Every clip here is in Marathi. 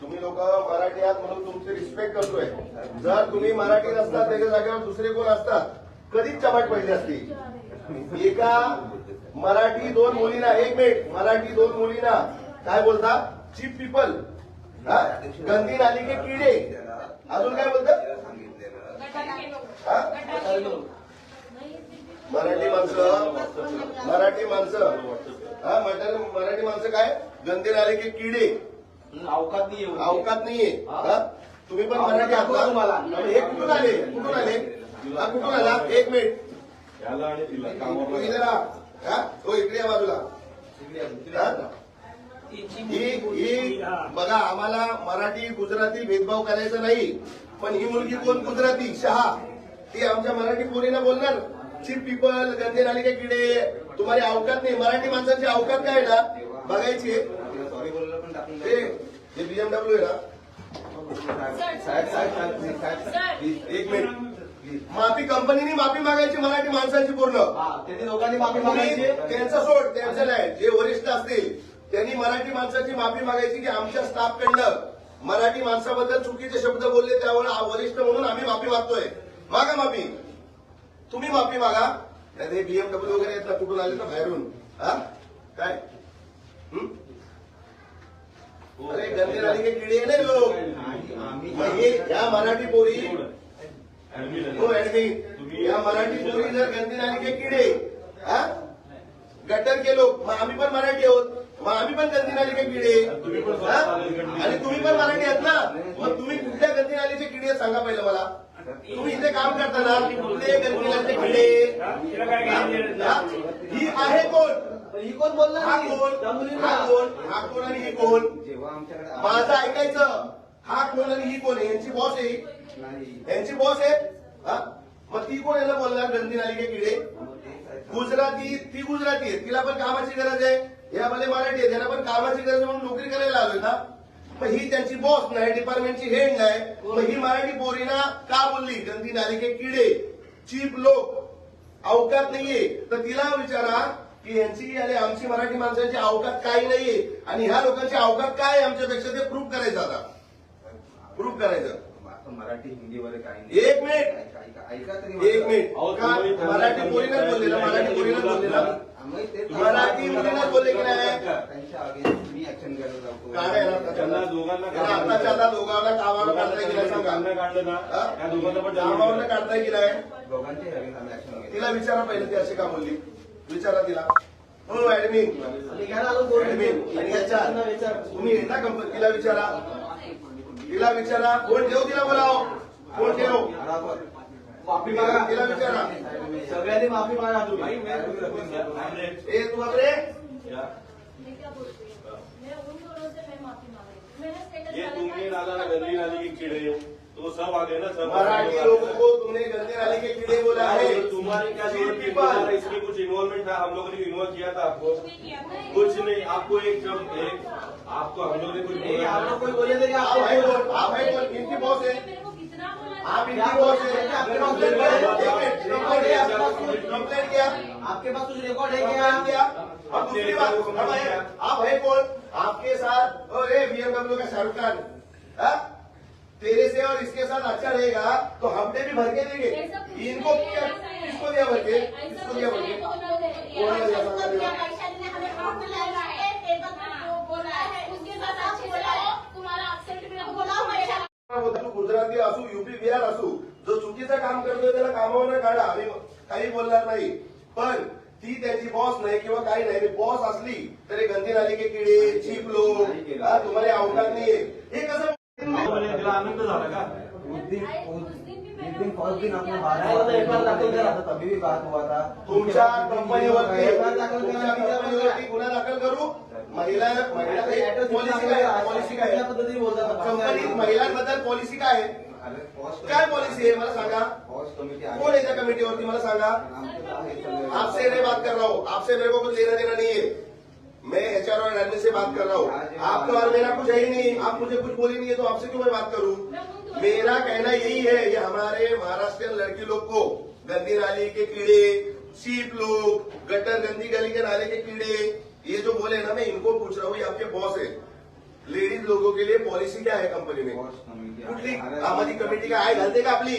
तुम्ही लोक मराठी आहात म्हणून तुमची रिस्पेक्ट करतोय. जर तुम्ही मराठी नसतात त्याच्या जागेवर दुसरे कोण असतात? कधीच चपाट पडली असती. एका मराठी दोन मुलींना एक मिनिट मराठी दोन मुलींना काय बोलता? चीप पीपल गंदी नाली के किडे. अजून काय बोलतात मराठी माणसं मराठी माणसं. हा मराठी मराठी माणसं काय? गंदी नाली के किडे. अवकात नाही अवकात नाहीये. हा? तुम्ही पण मराठी आहात ना? तुम्हाला. हे कुठून आले? कुठून आले? हा कुठून आला? एक मिनिट. याला आणि तिला. तू कामावर हा? तो इकडे या बाजूला. हा? बघा आम्हाला मराठी गुजराती भेदभाव करायचा नाही. पण ही मुलगी कोण? गुजराती शहा. ती आमच्या मराठी पोरीनं बोलणार. चीप पीपल गंदे नाली के किडे. तुम्हाला अवकात नाही. मराठी माणसांची अवकात काय ना? बघायची आहे. हे जे बीएमडब्ल्यू आहे ना? साहेब साहेब साहेब साहेब एक मिनिट माफी कंपनीने माफी मागायची मराठी माणसांची पूर्ण. हा त्यांनी दोघांनी माफी मागायची. त्यांचं सोड त्यांचं नाही. जे वरिष्ठ असतील त्यांनी मराठी माणसाची माफी मागायची की आमच्या स्टाफकडनं मराठी माणसाबद्दल चुकीचे शब्द बोलले त्यावेळेला आ- वरिष्ठ म्हणून आम्ही माफी मागतोय. मागा माफी. तुम्ही माफी मागा. नाही हे बीएमडब्ल्यू वगैरे ना कुठून आले ना बाहेरून? हा? काय हं? अरे गंदे नाली के किडे नाही लोक मग हे या मराठी पोरी. हो ऍडमिन या मराठी पोरी जर गंदी नाली के किडे हा? गटर के लोक मग आम्ही पण मराठी आहोत मग आम्ही पण गंदी नाली के किडे तुम्ही पण हा? स्वतः आणि तुम्ही पण मराठी आहात ना मग तुम्ही कुठल्या गंदी नालीचे किडे आहेत सांगा पहिलं मला तुम्ही इथे काम करताना कुठले गंदी नालीचे किडे हा? ही आहे कोण ही कोण बोलणार हा नाही? कोण? त्या मुलींना. हा कोण? हा कोण आणि ही कोण? जेव्हा आमच्याकडे माझं ऐकायचं हा कोण आणि ही कोण आहे? यांची बॉस आहे नाही. यांची बॉस आहे? हा? मग ती कोण याला बोलणार? गंदी नाली के किडे. मग गुजराती ती गुजराती आहे. तिला पण कामाची गरज आहे. या भले मराठी आहे. त्यांना पण कामाची गरज आहे म्हणून नोकरी करायला आलोय ना. मग ही त्यांची बॉस नाही. डिपार्टमेंटची हेड नाही. मग ही मराठी पोरीना का बोलली? गंदी नाली के किडे. चीप लोक. अवकात नाहीये. तर तिला विचारा की यांची आणि आमची मराठी माणसांची अवकात काही नाहीये. आणि ह्या लोकांची अवकात काय आमच्यापेक्षा ते प्रूव्ह करायचं आता. प्रूव्ह करायचं. मराठी हिंदी वगैरे काही नाही. एक मिनिट. ऐका- तरी एक मिनिट. मराठी पोरीनं बोलले ना मराठी पोरीनं बोलले ना आम्ही ते- मराठी मुलीनं बोलले की नाही? त्यांच्या against मी ऍक्शन घ्यायला जातो काय आहे ना त्यांना दोघांना त्याला आताच्या आता दोघांना कामावर काढताय की नाही सांगा. काढणं काढलं ना? त्या दोघांना पण कामावर काढताय की नाही दोघांचे against आम्ही ऍक्शन घेतो तिला विचारा पहिलं ती अशी का बोलली. विचारा तिला हो ऍडमिन ऍडमिन आणि याच्या तुम्ही येता कंपनी तिला विचारा. तिला विचारा. कोण ठेव तिला बोलाव. कोण ठेव. बरोबर. माफी तिला मागा. तिला विचारा. सगळ्यांनी माफी मागा तुम्ही ए तू बापरे. मैं क्या बोलती हूँ? मैं उन दोनों से मैं माफी मांग रही हूँ। मैंने स्टेटस ये डाला तुमने था, डाला ना गंदी नाली के कीड़े तो सब आ गए ना सब मराठी लोगों को तुमने गंदे नाले के कीड़े बोला है। तुम्हारी क्या ज़रूरत. तुम्हारा इसमें कुछ इन्वॉल्वमेंट था? हम लोगों ने इन्वॉल्व किया था आपको। कुछ नहीं आपको एक जब एक आपको हम लोग ने कुछ नहीं आप लोग कोई बोले थे आप है कौन आप है कौन इनकी बॉस है। बोला? आप इनकी बॉस है। कंप्लेंट किया? आपके पास कुछ रिकॉर्ड है क्या किया? अब दूसरी बात आप है कौन? आपके साथ बीएमडब्ल्यू का शाहरुख खान। हाँ? तेरे से और इसके साथ अच्छा रहेगा तो हमने भी भर के देंगे। ऐसा कुछ इनको नहीं है, क्या ऐसा है। किसको दिया भर के? ऐसा किसको कुछ दिया भर नहीं के है, बहुत लोगों ने किया। कौन है। दिया उसको भर के? दिया, पैसा ने हमें हाथ में लगा है, टेबल पे वो बोला है, उसके साथ अच्छे से रहो, तुम्हारा accent भी रखो, बोला पैसा तू गुजराती असू युपी बिहार असू जो चुकीचं काम करतोय त्याला कामावर काढा आम्ही काही बोलणार नाही पण ती त्याची बॉस नाही किंवा काही नाही बॉस असली। तरी गंदी नाली के किडे चीप लोक हा, तुम्हाला अवकाश नाहीये हे। कसं तिला आनंद झाला का तुमच्या कंपनीवरती गुन्हा दाखल करू. महिला महिला पॉलिसी काय? कंपनीत महिलांबद्दल पॉलिसी काय आहे? काय पॉलिसी आहे? मला सांगा. कोण आहे त्या कमिटीवरती मला सांगा. आपसे नहीं बात कर रहा हो आपसे मेरे को कुछ लेना देना नहीं है. मैं एचआर और एडमिन से बात कर रहा हूँ। आपका और मेरा कुछ है ही नहीं। आप मुझे कुछ बोली नहीं है तो आपसे क्यों मैं बात करूँ? मेरा कहना यही है ये हमारे महाराष्ट्रियन लड़की लोग को गंदी नाली के कीड़े सीप लोग गटर गंदी गली के नाले के कीड़े ये जो बोले ना मैं इनको पूछ रहा हूँ ये आपके बॉस है। लेडीज़ लोगों के लिए पॉलिसी क्या है कंपनी में? पॉश कमिटी कुठली आम्हाला कमिटी काय आहे घालते का आपली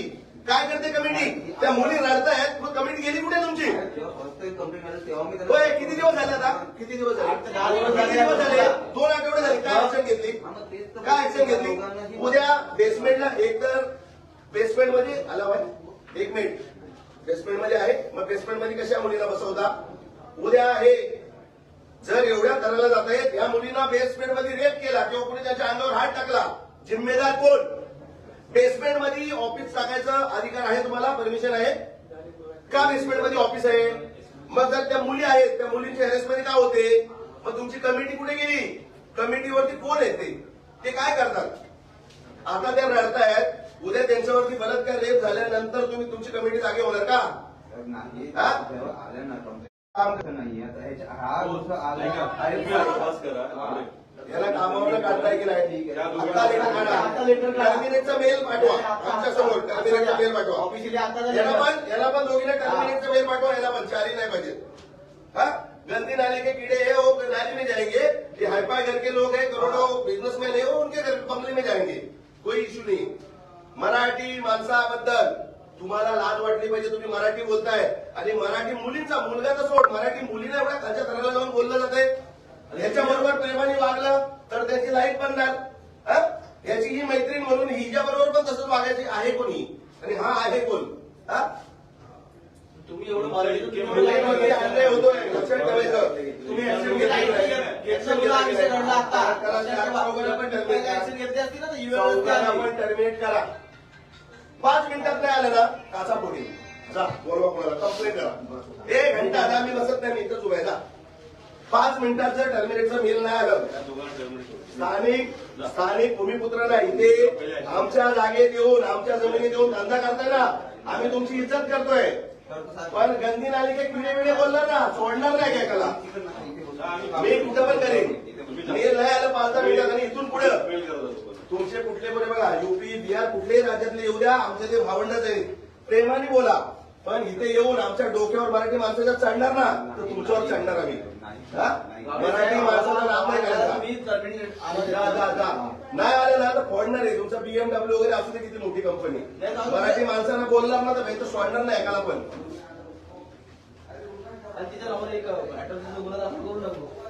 काय करते कमिटी त्या मुली रडतायत. मग कमिटी गेली कुठे तुमची? होय किती दिवस झाले आता? किती दिवस झाले. किती दिवस झाले? दोन आठवडे झाले. काय ऍक्शन घेतली? हा, काय ऍक्शन घेतली? ही- उद्या बेसमेंटला एक तर बेसमेंटमध्ये आला बाय एक मिनिट बेसमेंटमध्ये आहे. मग बेसमेंटमध्ये कशा मुलीला बसवता? उद्या आहे जर एवढ्या करायला जात आहेत या मुलींना बेसमेंटमध्ये रेप केला किंवा कोणी त्यांच्या अंगावर हात टाकला जिम्मेदार कोण? बेसमेंटमध्ये ऑफिस टाकायचा अधिकार आहे तुम्हाला? परमिशन आहे? का बेसमेंटमध्ये ऑफिस आहे? मग जर त्या मुली आहेत त्या मुलींची हॅरेसमेंट का होते? मग तुमची कमिटी कुठे गेली? कमिटीवरती कोण आहे ते? काय करतात? आता त्या रडतायत. उद्या त्यांच्यावरती बलात्कार रेप झाल्यानंतर तुम्ही तुमची कमिटी जागे होणार का? काम असं नाही. हा. हा. याला कामावर काढताय की नाही? आहे. आता लेटर काढा. टर्मिनेटचा मेल पाठवा. आमच्यासमोर टर्मिनेटचा मेल पाठवा. ऑफिशियली आता याला पण याला पण दोघींना टर्मिनेटचा मेल पाठवा. याला पण चारही नाही पाहिजे हा? गंदी नाले के कीड़े? हैं वो नाली में जाएंगे. ये हाईफाई घर के लोग हैं करोड़ों बिजनेसमैन है वो उनके घर बंगले में जाएंगे. कोई इश्यू नहीं. मराठी माणसाबद्दल तुम्हाला लाज वाटली पाहिजे. तुम्ही मराठी बोलताय. आणि मराठी मुलींचा मुलगा तर सोड. मराठी मुलीला एवढ्या खालच्या थराला जाऊन बोललं जाते ह्याच्याबरोबर प्रेमाने वागलं तर त्याची लाईफ बनणार. हा? याची ही मैत्रीण म्हणून हिच्या बरोबर पण तसंच वागायची आहे कोणी? आणि हा आहे कोण? हा? तुम्ही एवढं अन्याय होतोय लक्षात ठेवायचं तुम्ही आपण. टर्मिनेट करा पाच मिनिटात नाही आलं ना काचा पोडी जा बोलवा कोणाला. कंप्लेंट करा. एक घंटा आता आम्ही बसत नाही मी इथंच उभा जा. पाच मिनिटाचं टर्मिनेटचं मेल नाही आलं. स्थानिक स्थानिक स्थानिक भूमिपुत्रांना इथे आमच्या जागेत येऊन आमच्या जमिनीत येऊन धंदा करताय ना आम्ही तुमची इज्जत करतोय. पण गंदी नाली काही पिढे बिडे बोलणार ना सोडणार नाही काय कला? मी कुठं पण करेन. मेल नाही आलं पाच दहा मिनिटात आणि इथून पुढे. तुमचे कुठले पण बघा युपी बिहार कुठल्याही राज्यातले येऊ द्या आमचे ते भावंडच आहेत प्रेमाने बोला. पण इथे येऊन आमच्या डोक्यावर मराठी माणसाच्या चढणार ना तर तुमच्यावर चढणार आम्ही. मराठी माणसाचं नाव नाही करायचं नाही आलं ना तर फोडणार आहे. तुमचा बीएमडब्ल्यू वगैरे असू दे किती मोठी कंपनी. मराठी माणसांना बोलणार ना तर भाई तर सोडणार नाही एकाला पण. तिच्या नावावर एक अटॅम्प्टचा गुन्हा दाखल करू नको.